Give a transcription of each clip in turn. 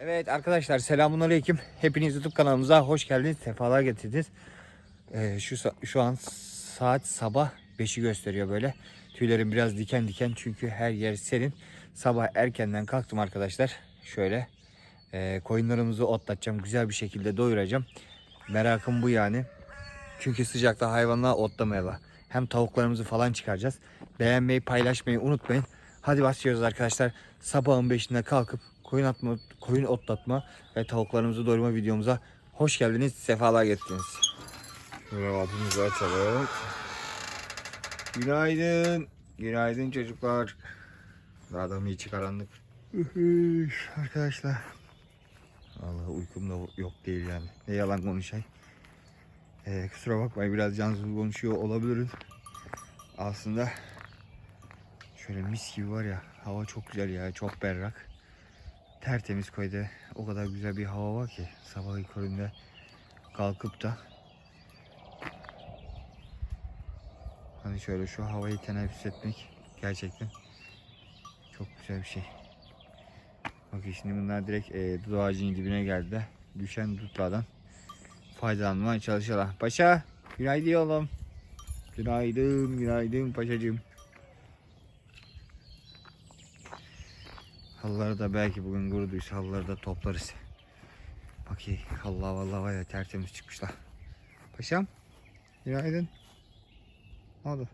Evet arkadaşlar selamun aleyküm. Hepiniz YouTube kanalımıza hoş geldiniz. Sefalar getirdiniz. Ee, şu, şu an saat sabah 5'i gösteriyor böyle. Tüylerim biraz diken diken çünkü her yer serin. Sabah erkenden kalktım arkadaşlar. Şöyle e, koyunlarımızı otlatacağım. Güzel bir şekilde doyuracağım. Merakım bu yani. Çünkü sıcakta hayvanlar otlamayalım. Hem tavuklarımızı falan çıkaracağız. Beğenmeyi paylaşmayı unutmayın. Hadi başlıyoruz arkadaşlar. Sabahın 5'inde kalkıp koyun atma, koyun otlatma ve tavuklarımızı doyurma videomuza hoş geldiniz. Sefalar getirdiniz. Kapımızı açalım. Günaydın. Günaydın çocuklar. Daha da mı içi karanlık? Arkadaşlar. Allah uykum da yok değil yani. Ne yalan konuşayım. Ee, kusura bakmayın biraz cansız konuşuyor olabiliriz. Aslında şöyle mis gibi var ya hava çok güzel ya çok berrak. Tertemiz koyda o kadar güzel bir hava var ki sabah köründe kalkıp da hani şöyle şu havayı teneffüs etmek gerçekten çok güzel bir şey. Bakın şimdi bunlar direkt e, dut ağacının dibine geldi de düşen dutlardan faydalanmaya çalışıyorlar. Paşa günaydın oğlum. Günaydın günaydın paşacığım. Halıları da belki bugün kuruduysa halıları da toplarız. Bakayım Allah vallahi var ya tertemiz çıkmışlar. Paşam günaydın. Ne oldu?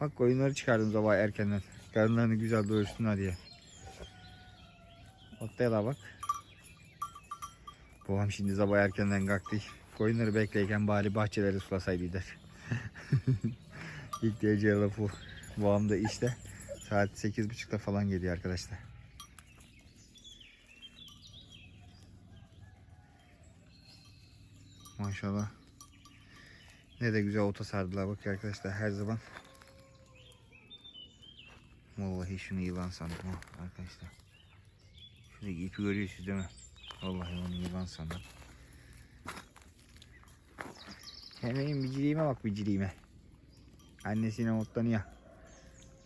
Bak koyunları çıkardım sabah erkenden. Karınlarını güzel doyursunlar diye. Otlayala bak. Babam şimdi sabah erkenden kalktı. Koyunları bekleyken bari bahçeleri sulasaydı der. İlk diyeceği lafı. Babam da işte. Saat 8.30'da falan geliyor arkadaşlar. Maşallah. Ne de güzel ota sardılar bak arkadaşlar her zaman. Vallahi şunu yılan sandım ha arkadaşlar. Şuradaki ipi görüyorsunuz değil mi? Vallahi onu yılan sandım. Hemen biciliğime bak biciliğime. Annesine otlanıyor.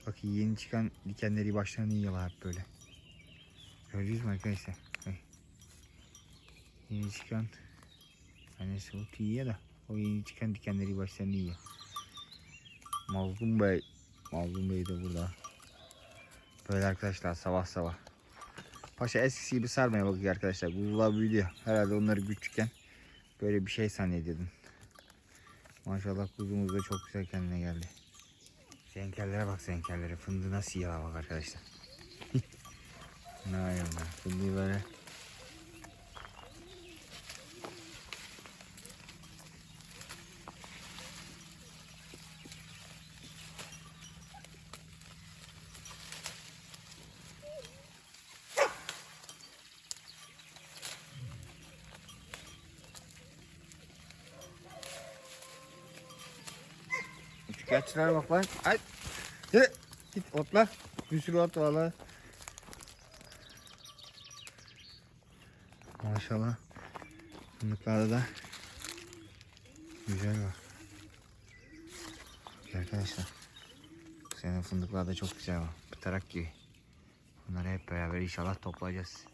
Bak yeni çıkan dikenleri başlarını yiyorlar hep böyle. Gördünüz mü arkadaşlar? Bak. Yeni çıkan annesi otu yiyor da o yeni çıkan dikenleri başlarını yiyor. Mazlum Bey Mazlum Bey de burada. Böyle arkadaşlar sabah sabah. Paşa eskisi gibi sarmaya bakıyor arkadaşlar. Kuzular büyüdü. Herhalde onları küçükken böyle bir şey zannediyordum. Maşallah kuzumuz da çok güzel kendine geldi. Zenkerlere bak zenkerlere. Fındığı nasıl bak arkadaşlar. ne yapıyorlar? Fındığı böyle. Üçkağıtçılara bak lan. Ay. Hı. Git otla. Bir sürü ot var lan. Maşallah. Fındıklarda da güzel var. Arkadaşlar. Bu sene fındıklar da çok güzel var. Pıtarak gibi. Bunları hep beraber inşallah toplayacağız.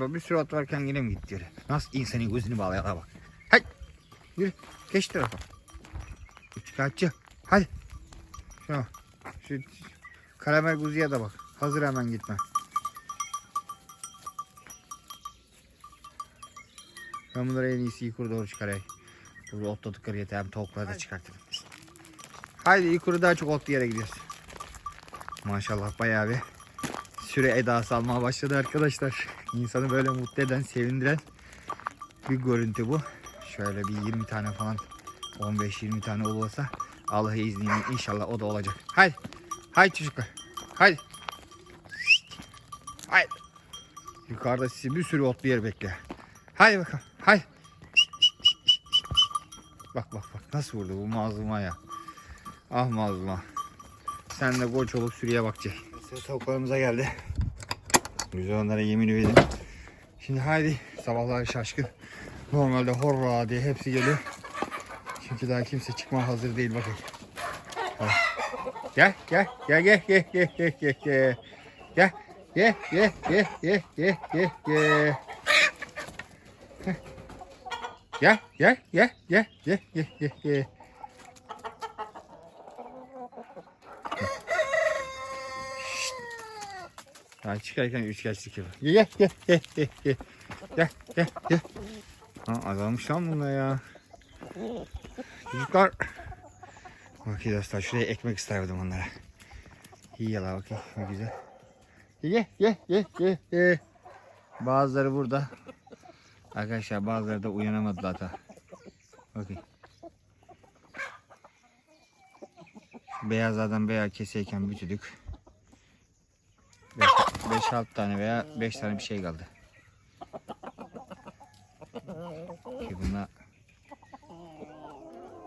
Böyle bir sürü ot varken yine mi gitti yere? Nasıl insanın gözünü bağlayana bak. Hay! Yürü. Geç tarafa. Üçkağıtçı. Hadi. Şuna bak. Şu karamel kuzuya da bak. Hazır hemen gitme. Ben bunları en iyisi yukarı doğru çıkarayım. Burada otladıkları yeter. Hem tavukları da çıkartırım. Haydi yukarı daha çok otlu yere gidiyoruz. Maşallah bayağı bir süre edası almaya başladı arkadaşlar. İnsanı böyle mutlu eden, sevindiren bir görüntü bu. Şöyle bir 20 tane falan 15-20 tane olursa Allah izniyle inşallah o da olacak. Haydi. Haydi çocuklar. Haydi. Haydi. Yukarıda sizi bir sürü otlu yer bekliyor. Haydi bakalım. Haydi. Bak bak bak nasıl vurdu bu mazluma ya. Ah mazluma. Sen de koç olup sürüye bakacaksın. Sıra tavuklarımıza geldi. Güzel onlara yemin ederim. Şimdi haydi sabahlar şaşkın. Normalde horra diye hepsi geliyor. Çünkü daha kimse çıkma hazır değil bakın. Hadi. Gel gel gel gel gel gel gel gel gel. Gel gel gel gel gel gel gel gel. Gel gel gel gel gel gel gel gel. Şşt. Daha çıkarken üç kaç çıkıyor. Gel gel gel gel gel. Gel gel gel. Ha, azalmış lan bunda ya. Çocuklar. Bakayım dostlar şuraya ekmek isterdim onlara. İyi yala bakayım ne güzel. Ye ye ye ye ye. Bazıları burada. Arkadaşlar bazıları da uyanamadılar da. Bakın. Şu beyazlardan beyaz keseyken bütüdük. 5-6 tane veya 5 tane bir şey kaldı. Ki buna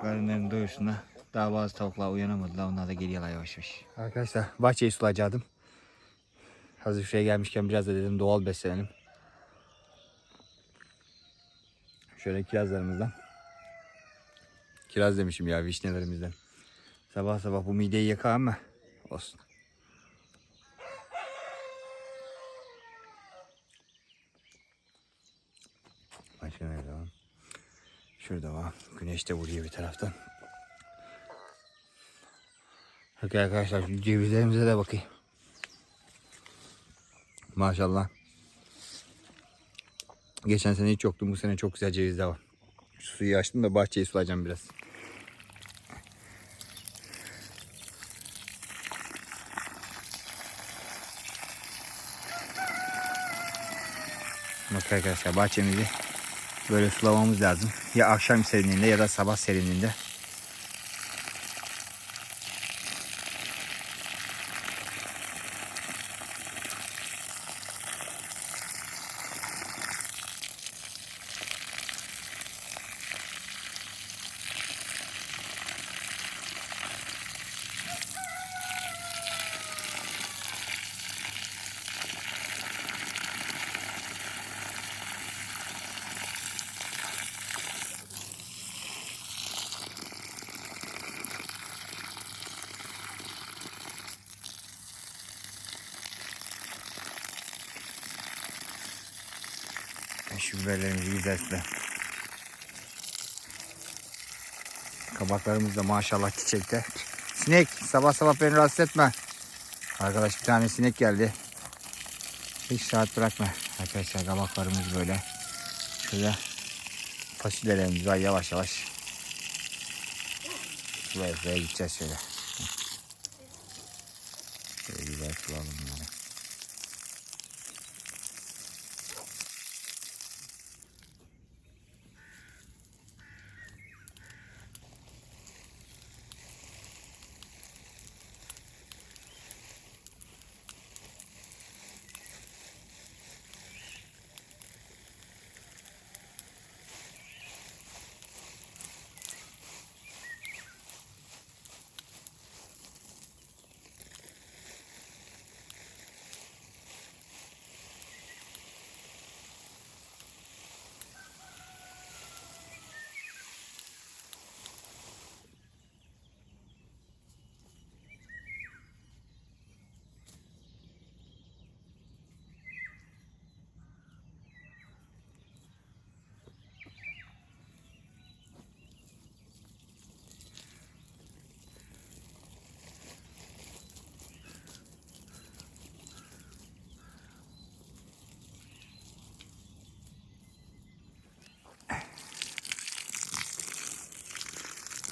karınlarını doyursunlar. Daha bazı tavuklar uyanamadılar. Onlar da geliyorlar yavaş yavaş. Arkadaşlar bahçeyi sulayacaktım. Hazır şuraya gelmişken biraz da dedim doğal beslenelim. Şöyle kirazlarımızdan. Kiraz demişim ya vişnelerimizden. Sabah sabah bu mideyi yakar ama olsun. Şurada var. Güneş de vuruyor bir taraftan. Bakın arkadaşlar şu cevizlerimize de bakayım. Maşallah. Geçen sene hiç yoktu. Bu sene çok güzel cevizler var. Şu suyu açtım da bahçeyi sulayacağım biraz. Bak arkadaşlar bahçemizi böyle sulamamız lazım. Ya akşam serinliğinde ya da sabah serinliğinde. Şu biberlerimizi güzellikle. Kabaklarımız da maşallah çiçekte. Sinek sabah sabah beni rahatsız etme. Arkadaş bir tane sinek geldi. Hiç rahat bırakma. Arkadaşlar kabaklarımız böyle. Şöyle fasulyelerimiz var yavaş yavaş. Şuraya gideceğiz. Şöyle güzel sulalım bunları.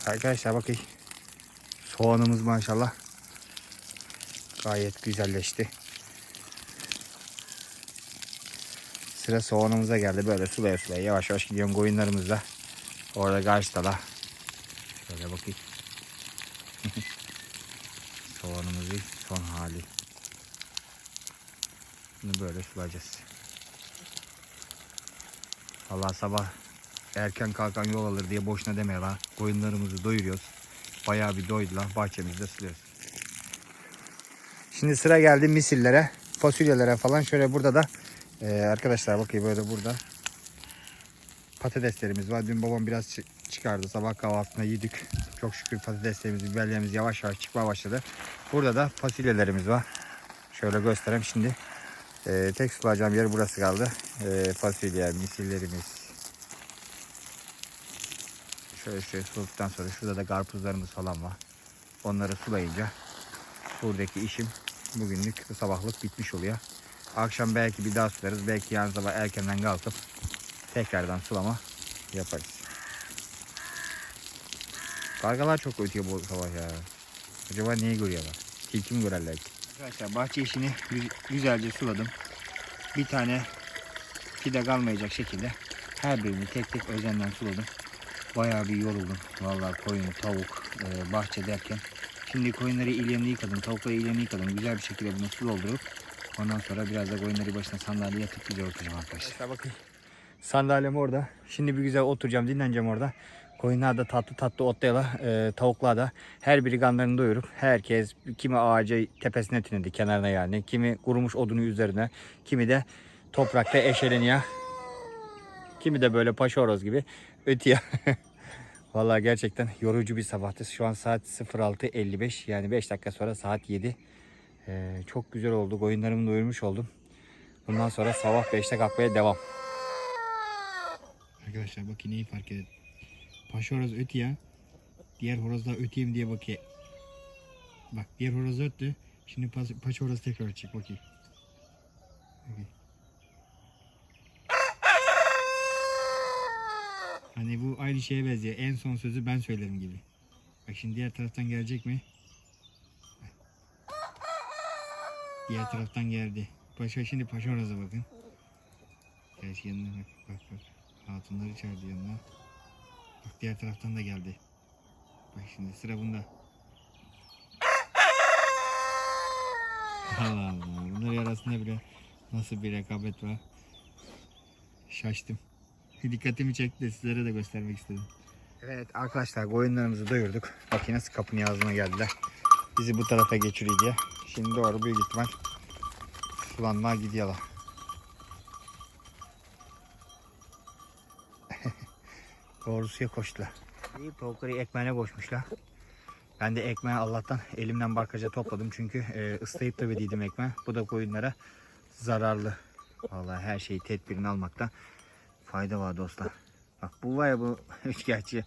Arkadaşlar bakın. Soğanımız maşallah gayet güzelleşti. Sıra soğanımıza geldi. Böyle sulaya sulaya yavaş yavaş gidiyorum koyunlarımızla. Orada karşıda Şöyle bakayım. Soğanımızın son hali. Bunu böyle sulayacağız. Allah sabah erken kalkan yol alır diye boşuna deme lan. Koyunlarımızı doyuruyoruz. Bayağı bir doydular. Bahçemizde suluyoruz. Şimdi sıra geldi misillere, fasulyelere falan. Şöyle burada da e, arkadaşlar bakayım böyle burada patateslerimiz var. Dün babam biraz çı- çıkardı. Sabah kahvaltısında yedik. Çok şükür patateslerimiz, biberlerimiz yavaş yavaş çıkmaya başladı. Burada da fasulyelerimiz var. Şöyle göstereyim şimdi. Ee, tek sulayacağım yer burası kaldı. Ee, fasulye, misillerimiz. Şöyle şöyle suladıktan sonra şurada da karpuzlarımız falan var. Onları sulayınca buradaki işim bugünlük bu sabahlık bitmiş oluyor. Akşam belki bir daha sularız. Belki yarın sabah erkenden kalkıp tekrardan sulama yaparız. Kargalar çok ötüyor bu sabah ya. Acaba neyi görüyorlar? Tilki mi görerler ki? Arkadaşlar bahçe işini gü- güzelce suladım. Bir tane fide kalmayacak şekilde her birini tek tek özenle suladım. Bayağı bir yoruldum. Vallahi koyun, tavuk, e, bahçe derken. Şimdi koyunları iyilerini yıkadım, tavukları iyilerini yıkadım. Güzel bir şekilde bunu su doldurup ondan sonra biraz da koyunları başına sandalyeye yatıp güzel oturacağım arkadaşlar. bakın. Sandalyem orada. Şimdi bir güzel oturacağım, dinleneceğim orada. Koyunlar da tatlı tatlı otlayla, e, tavuklar da her biri kanlarını doyurup herkes kimi ağacı tepesine tünedi kenarına yani. Kimi kurumuş odunu üzerine, kimi de toprakta eşeleniyor. Kimi de böyle paşa gibi ötüyor. Vallahi gerçekten yorucu bir sabahtı. Şu an saat 06.55 yani 5 dakika sonra saat 7. Ee, çok güzel oldu. Koyunlarımı doyurmuş oldum. Bundan sonra sabah 5'te kalkmaya devam. Arkadaşlar bakın neyi fark edin. Paşa horoz ötüyor. Diğer horozlar öteyim diye bakıyor. Bak diğer horoz öttü. Şimdi pa- paşa horoz tekrar ötecek bakayım. Bakayım. Hani bu aynı şeye benziyor. En son sözü ben söylerim gibi. Bak şimdi diğer taraftan gelecek mi? Diğer taraftan geldi. Paşa şimdi paşa horoza bakın. Gel yanına bak bak bak. Hatunları çağırdı yanına. Bak diğer taraftan da geldi. Bak şimdi sıra bunda. Allah Allah. Bunlar arasında bile nasıl bir rekabet var. Şaştım. Dikkatimi çekti sizlere de göstermek istedim. Evet arkadaşlar koyunlarımızı doyurduk. Bak nasıl kapının ağzına geldiler. Bizi bu tarafa geçiriyor diye. Şimdi doğru büyük ihtimal sulanmaya gidiyorlar. Doğrusuya koştular. İyi tavukları ekmeğine koşmuşlar. Ben de ekmeği Allah'tan elimden barkaca topladım. Çünkü e, ıslayıp da verdiydim ekmeği. Bu da koyunlara zararlı. Vallahi her şeyi tedbirini almakta fayda var dostlar. Bak bu var ya bu üçgerçi.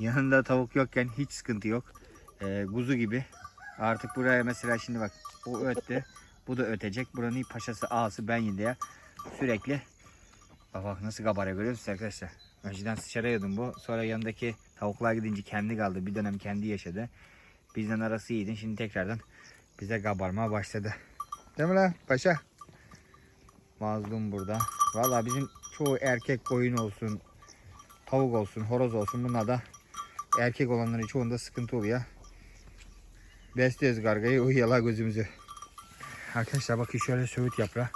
Yanında tavuk yokken hiç sıkıntı yok. Ee, kuzu gibi. Artık buraya mesela şimdi bak bu öttü. Bu da ötecek. Buranın paşası ağası ben yediye sürekli bak bak nasıl kabara görüyorsunuz arkadaşlar. Önceden sıçrayıyordum bu. Sonra yanındaki tavuklar gidince kendi kaldı. Bir dönem kendi yaşadı. Bizden arası iyiydi. Şimdi tekrardan bize kabarmaya başladı. Değil mi lan paşa? Mazlum burada. Vallahi bizim çoğu erkek koyun olsun, tavuk olsun, horoz olsun bunlar da erkek olanların çoğunda sıkıntı oluyor. Besliyoruz gargayı uyuyorlar gözümüzü. Arkadaşlar bakın şöyle söğüt yaprağı.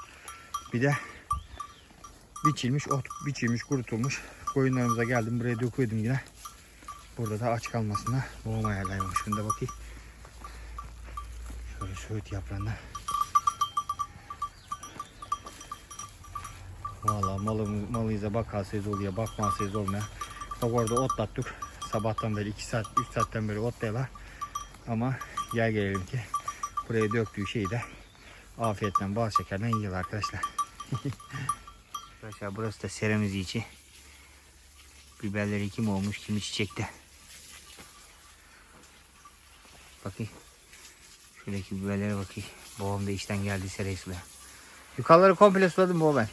Bir de biçilmiş, ot biçilmiş, kurutulmuş. Koyunlarımıza geldim buraya döküyordum yine. Burada da aç kalmasına boğum ayarlaymış. Şunu da bakayım. Şöyle söğüt yaprağına. Valla malımız, malıyıza bakarsanız oluyor, bakmazsanız olmuyor. Bak orada otlattık. Sabahtan beri 2 saat, 3 saatten beri otlayla. Ama gel gelelim ki buraya döktüğü şeyi de afiyetle bal şekerden yiyorlar arkadaşlar. arkadaşlar burası da seremiz içi. Biberleri kim olmuş, kimi çiçekte. Bakayım. Şuradaki biberlere bakayım. Babam da işten geldi sereyi sulaya. Yukarıları komple suladım bu ben.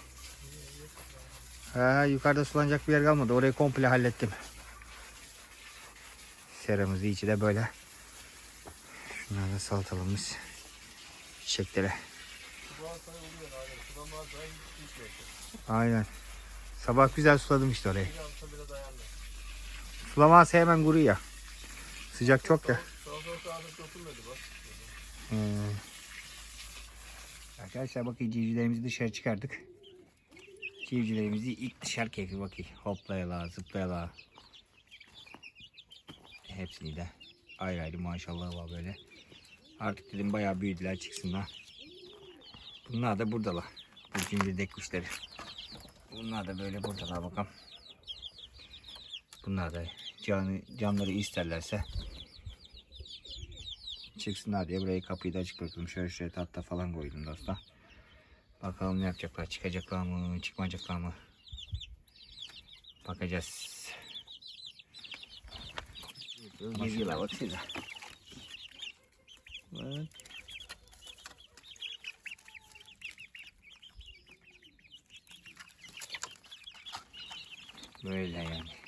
Ha, yukarıda sulanacak bir yer kalmadı. Orayı komple hallettim. Seramızı içi de böyle. Şunlar da salatalığımız. Çiçeklere. Aynen. Sabah güzel suladım işte orayı. Sulamazsa hemen kuruyor. Sıcak çok ya. Hmm. Arkadaşlar bakın civcivlerimizi dışarı çıkardık. Civcivlerimizi ilk dışarı keyfi bakayım. Hoplayalar, zıplayalar. Hepsini de ayrı ayrı maşallah var böyle. Artık dedim bayağı büyüdüler çıksınlar. Bunlar da buradalar. Bu cimrirdek kuşları. Bunlar da böyle buradalar bakalım. Bunlar da canı, canları isterlerse çıksınlar diye burayı kapıyı da açık bıraktım. Şöyle şöyle tahta falan koydum dostlar. Bakalım ne yapacaklar. Çıkacaklar mı? Çıkmayacaklar mı? Bakacağız. Geziyorlar bak size. Bak. Böyle yani.